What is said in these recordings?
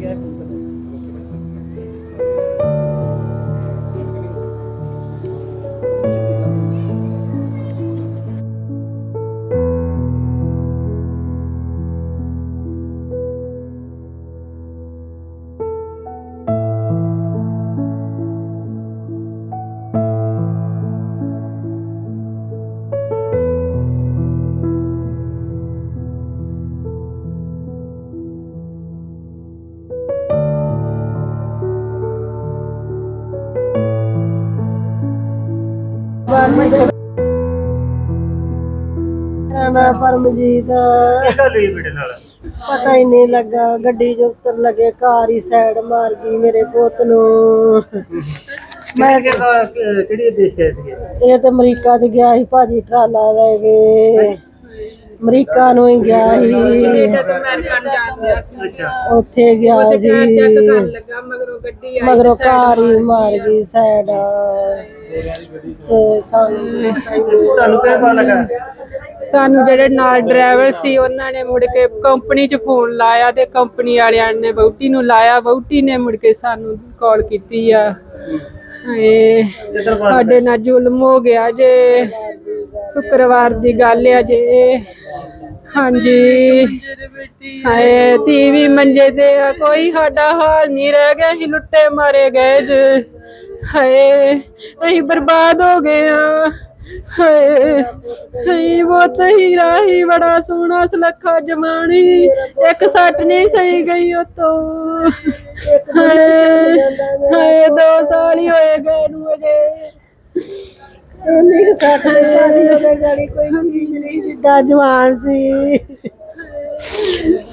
quedar juntos. Paramjit. ਬੇਟੇ ਨਾਲ? ਪਤਾ ਹੀ ਨਹੀਂ ਲੱਗਾ ਗੱਡੀ ਜੋ ਉੱਤਰ ਲਗੇ ਕਾਰ ਹੀ ਸਾਈਡ ਮਾਰ ਗਈ ਮੇਰੇ ਪੁੱਤ ਨੂੰ। ਮੈਂ ਕਿਹਦਾ ਕਿਹੜੀ ਦੇਸ਼ ਗਏ ਸੀਗੇ? ਇਹ ਤੇ ਅਮਰੀਕਾ ਚ ਗਿਆ ਸੀ ਭਾਜੀ ਟਰਾਲਾ ਲੈ ਗਏ ਅਮਰੀਕਾ ਨੂੰ ਹੀ ਗਿਆ ਸੀ। ਉੱਥੇ ਗਿਆ ਸੀ। ਮਗਰੋਂ ਕਾਰ ਹੀ ਮਾਰ ਗਈ ਸਾਈਡ ਤੇ ਸਾਨੂੰ ਤੁਹਾਨੂੰ ਕਿਹਦਾ ਪਤਾ ਲੱਗਾ? ਸਾਨੂੰ ਜਿਹੜੇ ਨਾਲ ਡਰਾਈਵਰ ਸੀ ਉਹਨਾਂ ਨੇ ਮੁੜ ਕੇ ਕੰਪਨੀ 'ਚ ਫੋਨ ਲਾਇਆ ਤੇ ਕੰਪਨੀ ਵਾਲਿਆਂ ਨੇ ਵਹੁਟੀ ਨੂੰ ਲਾਇਆ। ਵਹੁਟੀ ਨੇ ਮੁੜ ਕੇ ਸਾਨੂੰ ਕਾਲ ਕੀਤੀ ਆ। ਹਾਏ, ਸਾਡੇ ਨਾਲ ਜ਼ੁਲਮ ਹੋ ਗਿਆ ਜੇ। ਸ਼ੁੱਕਰਵਾਰ ਦੀ ਗੱਲ ਆ ਜੇ। ਹਾਂਜੀ। ਹਾਏ ਟੀਵੀ ਮੰਜੇ ਤੇ ਆ, ਕੋਈ ਸਾਡਾ ਹਾਲ ਨਹੀਂ ਰਹਿ ਗਿਆ, ਅਸੀਂ ਲੁੱਟੇ ਮਾਰੇ ਗਏ ਜੇ। ਹਾਏ, ਅਸੀਂ ਬਰਬਾਦ ਹੋ ਗਏ ਆ। ਹਾਏ ਹਾਏ ਬਹੁਤ ਹੀ ਬੜਾ ਸੋਹਣਾ ਸੁਲੱਖਾ ਜਮਾਣੀ ਇੱਕ ਸੱਟ ਨਹੀਂ ਸਹੀ ਗਈ ਉਤੋਂ। ਹਾਏ ਹਾਏ, ਦੋ ਸਾਲ ਹੀ ਹੋਏ ਗਏ ਨੂੰ ਅਜੇ। ਇੰਨੀ ਕੁ ਸੱਟ ਲੱਗੀ ਉਹਦੇ ਗਾੜੀ ਕੋਈ ਚੀਜ਼ ਨਹੀਂ ਜਿੱਡਾ ਜਵਾਨ ਸੀ।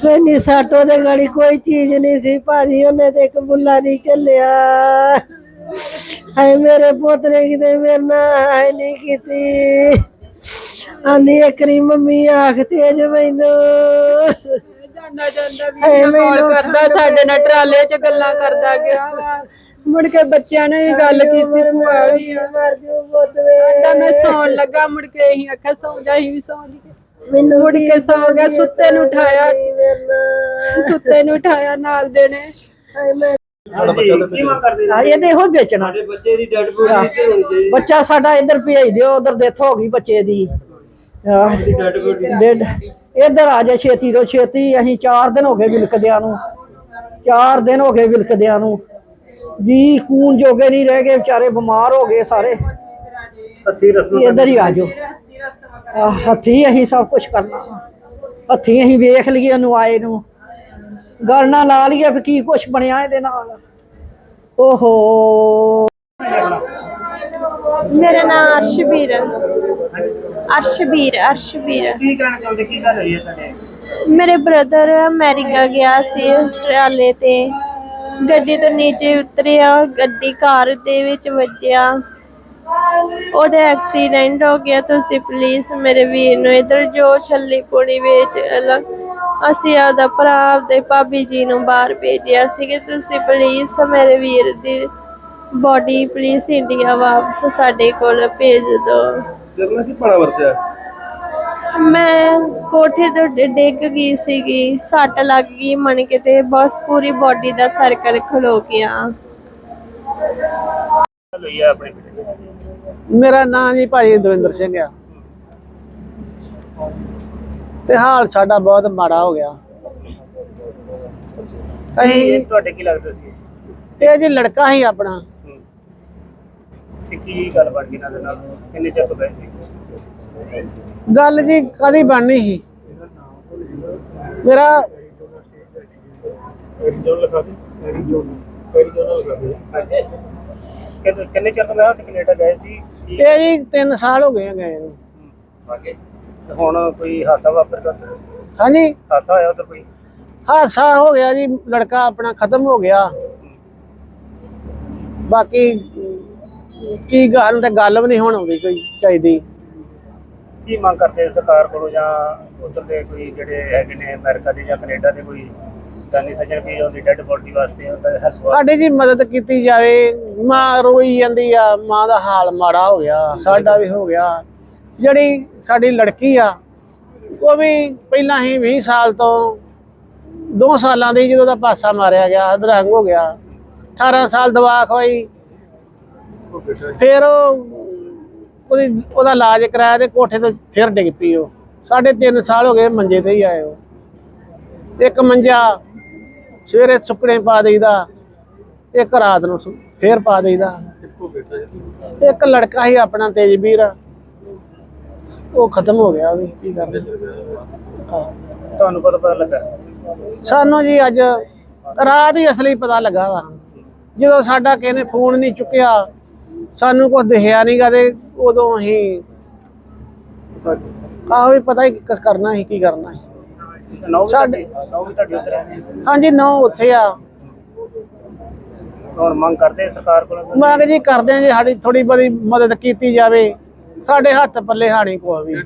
ਇੰਨੀ ਸੱਟ ਉਹਦੇ ਗਾੜੀ ਕੋਈ ਚੀਜ਼ ਨਹੀਂ ਸੀ, ਭਾਜੀ ਉਹਨੇ ਤੇ ਇੱਕ ਬੁੱਲਾ ਨਹੀਂ ਚੱਲਿਆ। ਹਾਏ ਮੇਰੇ ਪੁੱਤ ਨੇ ਕਿਤੇ ਮੇਰੇ ਨਾਲ ਹਾਏ ਨਹੀਂ ਕੀਤੀ। ਆਨੀ ਇੱਕਰੀ ਮੰਮੀ ਆਖ ਤੇਜ ਮੈਨੂੰ। ਜਾਂਦਾ ਜਾਂਦਾ ਵੀ ਕਾਲ ਕਰਦਾ ਸਾਡੇ ਨਾਲ ਟਰਾਲੇ 'ਚ ਗੱਲਾਂ ਕਰਦਾ ਗਿਆ ਵਾ। ਮੁੜ ਕੇ ਬੱਚਿਆਂ ਨੇ ਵੀ ਗੱਲ ਕੀਤੀ ਭੂਆ ਵੀ ਮਰ ਜੂ ਪੁੱਤ ਵੇ। ਕਹਿੰਦਾ ਮੈਂ ਸੌਣ ਲੱਗਾ ਮੁੜ ਕੇ ਅਸੀਂ ਆਖਿਆ ਸੌਂ ਜਾ ਅਸੀਂ ਵੀ ਸੌਂ ਗਏ ਮੈਨੂੰ ਮੁੜ ਕੇ ਸੌਂ ਗਿਆ ਸੁੱਤੇ ਨੂੰ ਉਠਾਇਆ। ਮੇਰੇ ਨਾਲ। ਸੁੱਤੇ ਨੂੰ ਉਠਾਇਆ ਨਾਲ ਦੇ ਨੇ। ਹਾਏ ਮੈਂ ਹਾਂਜੀ ਕੀ ਮੰਗ ਕਰਦੇ ਆ ਇਹਦੇ ਇਹੋ ਵੇਚਣਾ। ਸਾਡੇ ਬੱਚੇ ਦੀ ਡੈਡ ਬੋਡੀ ਤੇ ਹੋਣੀ ਚਾਹੀਦੀ ਬੱਚਾ ਸਾਡਾ ਇੱਧਰ ਭੇਜ ਦਿਓ ਉਧਰ ਡੈਥ ਹੋ ਗਈ ਬੱਚੇ ਦੀ। ਆਹ, ਡੈਡ ਬੋਡੀ ਡੈਡ ਇੱਧਰ ਆ ਜਾ ਛੇਤੀ ਤੋਂ ਛੇਤੀ ਅਸੀਂ 4 ਦਿਨ ਹੋ ਗਏ ਵਿਲਕਦਿਆਂ ਨੂੰ। 4 ਦਿਨ ਹੋ ਗਏ ਵਿਲਕਦਿਆਂ ਨੂੰ। ਜੀ ਖੂਨ ਜੋਗੇ ਨਹੀਂ ਰਹਿ ਗਏ ਵਿਚਾਰੇ ਬਿਮਾਰ ਹੋ ਗਏ ਸਾਰੇ। ਰਸਮ ਇੱਧਰ ਹੀ ਆ ਜਾਓ। ਆਹ, ਹੱਥੀਂ ਅਸੀਂ ਸਭ ਕੁਝ ਕਰਨਾ ਵਾ। ਹੱਥੀਂ ਅਸੀਂ ਵੇਖ ਲਈਏ ਉਹਨੂੰ ਆਏ ਨੂੰ। ਗੱਲ ਨਾ ਲਾ ਲਈਏ ਵੀ ਕੀ ਕੁਝ ਬਣਿਆ ਇਹਦੇ ਨਾਲ। ਓਹੋ। ਮੇਰਾ ਨਾਮ ਅਰਸ਼ਵੀਰ ਹੈ। ਅਰਸ਼ਵੀਰ ਅਰਸ਼ਵੀਰ। ਕੀ ਕਹਿਣਾ ਚਾਹੁੰਦੇ? ਕੀ ਗੱਲ ਹੋਈ ਹੈ ਤੁਹਾਡੇ? ਮੇਰੇ ਬ੍ਰਦਰ ਅਮਰੀਕਾ ਗਿਆ ਸੀ ਟਰਾਲੇ ਤੇ। ਗੱਡੀ ਤੋਂ ਨੀਚੇ ਉਤਰਿਆ ਗੱਡੀ ਕਾਰ ਦੇ ਵਿੱਚ ਵੱਜਿਆ। ਉਹਦਾ ਐਕਸੀਡੈਂਟ ਹੋ ਗਿਆ ਤੁਸੀਂ ਪਲੀਜ਼ ਮੇਰੇ ਵੀਰ ਨੂੰ ਇਧਰ ਜੋ ਛੱਲੀ ਪੁਣੀ ਵਿੱਚ ਅਲ- ਅਸੀਂ ਆਪਦਾ ਭਰਾ ਆਪਦੇ ਭਾਬੀ ਜੀ ਨੂੰ ਬਾਹਰ ਭੇਜਿਆ ਸੀ ਕਿ ਤੁਸੀਂ ਪਲੀਜ਼ ਮੇਰੇ ਵੀਰ ਦੀ ਬੋਡੀ ਪਲੀਜ਼ ਇੰਡੀਆ ਵਾਪਸ ਸਾਡੇ ਕੋਲ ਭੇਜ ਦਿਓ ਕੀ ਵਰਤਿਆ? ਮੈਂ ਕੋਠੇ ਤੋਂ ਡਿ- ਡਿੱਗ ਗਈ ਸੀਗੀ। ਸੱਟ ਲੱਗ ਗਈ ਮਣ ਕੇ ਤੇ ਬਸ ਪੂਰੀ ਬਾਡੀ ਦਾ ਸਰਕਲ ਖਲੋ ਗਿਆ। ਆਪਣੇ? ਮੇਰਾ ਨਾਮ ਜੀ ਭਾਈ ਦਵਿੰਦਰ ਸਿੰਘ ਆ। ਤੇ ਹਾਲ ਸਾਡਾ ਬਹੁਤ ਮਾੜਾ ਹੋ ਗਿਆ। ਅਸੀਂ ਤੁਹਾਡੇ ਕੀ ਲੱਗਦਾ ਸੀ? ਇਹ ਜੀ ਲੜਕਾ ਹੀ ਆਪਣਾ। ਹੂੰ। ਤੇ ਕੀ ਗੱਲ ਬਣ ਗਈ ਇਹਨਾਂ ਦੇ ਨਾਲ? ਕਿੰਨੇ ਚਿਰ ਤੋਂ ਗਏ ਸੀ? ਗੱਲ ਜੀ ਕਦੀ ਬਣਨੀ ਸੀ? ਮੇਰਾ ਕਿੰਨੇ ਚਿਰ ਤੋਂ ਮੈਂ ਉੱਥੇ ਕੈਨੇਡਾ ਗਏ ਸੀ? ਇਹ ਜੀ 3 ਸਾਲ ਹੋ ਗਏ ਆ ਗਏ ਨੂੰ। ਤੇ ਹੁਣ ਕੋਈ ਹਾਦਸਾ ਵਾਪਰ ਗਿਆ ਹਾਂਜੀ। ਹਾਦਸਾ ਹੋਇਆ ਉਧਰ ਕੋਈ? ਹਾਦਸਾ ਹੋ ਗਿਆ ਜੀ ਲੜਕਾ ਆਪਣਾ ਖਤਮ ਹੋ ਗਿਆ। ਬਾਕੀ ਕੀ ਗੱਲ ਤੇ ਗੱਲ ਵੀ ਨਹੀਂ ਹੁਣ ਆਉਂਦੀ ਕੋਈ ਚਾਹੀਦੀ। ਕੀ ਮੰਗ ਕਰਦੇ ਸਰਕਾਰ ਕੋਲੋਂ ਜਾਂ ਉਧਰ ਦੇ ਕੋਈ ਜਿਹੜੇ ਹੈਗੇ ਨੇ ਅਮਰੀਕਾ ਦੇ ਜਾਂ ਕੈਨੇਡਾ ਦੇ ਕੋਈ ਦਾਨੀ ਸੱਜਣ ਵੀ ਉਹਦੀ ਡੈੱਡ ਬੋਡੀ ਵਾਸਤੇ ਉਹਦਾ ਹੈਲਪ ਸਾਡੀ ਜੀ ਮਦਦ ਕੀਤੀ ਜਾਵੇ। ਮਾਂ ਰੋਈ ਜਾਂਦੀ ਆ ਮਾਂ ਦਾ ਹਾਲ ਮਾੜਾ ਹੋ ਗਿਆ ਸਾਡਾ ਵੀ ਹੋ ਗਿਆ। ਜਿਹੜੀ ਸਾਡੀ ਲੜਕੀ ਆ, ਉਹ ਵੀ ਪਹਿਲਾਂ ਹੀ 20 ਸਾਲ ਤੋਂ 2 ਸਾਲਾਂ ਦੀ ਜਦੋਂ ਦਾ ਪਾਸਾ ਮਾਰਿਆ ਗਿਆ, ਅਧਰੰਗ ਹੋ ਗਿਆ। 18 ਸਾਲ ਦਵਾ ਖਵਾਈ ਫਿਰ ਉਹਦੀ, ਉਹਦਾ ਇਲਾਜ ਕਰਾਇਆ ਤੇ ਕੋਠੇ ਤੋਂ ਫਿਰ ਡਿੱਗ ਪਈ ਉਹ। ਸਾਢੇ ਤਿੰਨ ਸਾਲ ਹੋ ਗਏ ਮੰਜੇ ਤੇ ਹੀ ਆਏ ਉਹ। ਇੱਕ ਮੰਜਾ ਸਵੇਰੇ ਸੁੱਕਣੇ ਪਾ ਦੇਈਦਾ, ਇੱਕ ਰਾਤ ਨੂੰ ਫੇਰ ਪਾ ਦੇਈਦਾ। ਇੱਕ ਲੜਕਾ ਹੀ ਆਪਣਾ ਤੇਜਵੀਰ ਉਹ ਖਤਮ ਹੋ ਗਿਆ ਵੀ। ਕੀ ਕਰਦੇ ਹਾਂ। ਤੁਹਾਨੂੰ ਕਦੋਂ ਪਤਾ ਲੱਗਾ? ਸਾਨੂੰ ਜੀ ਅੱਜ ਰਾਤ ਹੀ ਅਸਲੀ ਪਤਾ ਲੱਗਾ ਵਾ। ਜਦੋਂ ਸਾਡਾ ਕਿਸੇ ਨੇ ਫੋਨ ਨਹੀਂ ਚੁੱਕਿਆ ਸਾਨੂੰ ਕੁਝ ਦਿਖਿਆ ਨਹੀਂਗਾ ਤੇ ਉਦੋਂ ਅਸੀਂ ਆਹੋ ਵੀ ਪਤਾ ਹੀ ਕ- ਕਰਨਾ ਸੀ ਕੀ ਕਰਨਾ ਸੀ। ਨੌ ਵੀ ਸਾਡੇ- ਤੁਹਾਡੀ ਨੌ ਵੀ ਤੁਹਾਡੀ ਉੱਧਰ ਹੈ ਹਾਂਜੀ ਨੌ ਉੱਥੇ ਆ। ਹੁਣ ਮੰਗ ਕਰਦੇ ਸਰਕਾਰ ਕੋਲੋਂ? ਮੰਗ ਜੀ ਕਰਦੇ ਆ ਜੀ ਸਾਡੀ ਥੋੜੀ ਬੜੀ ਮਦਦ ਕੀਤੀ ਜਾਵੇ। ਸਾਡੇ ਹੱਥ ਪੱਲੇ ਹਾਣੀ ਕੋਈ ਵੀ।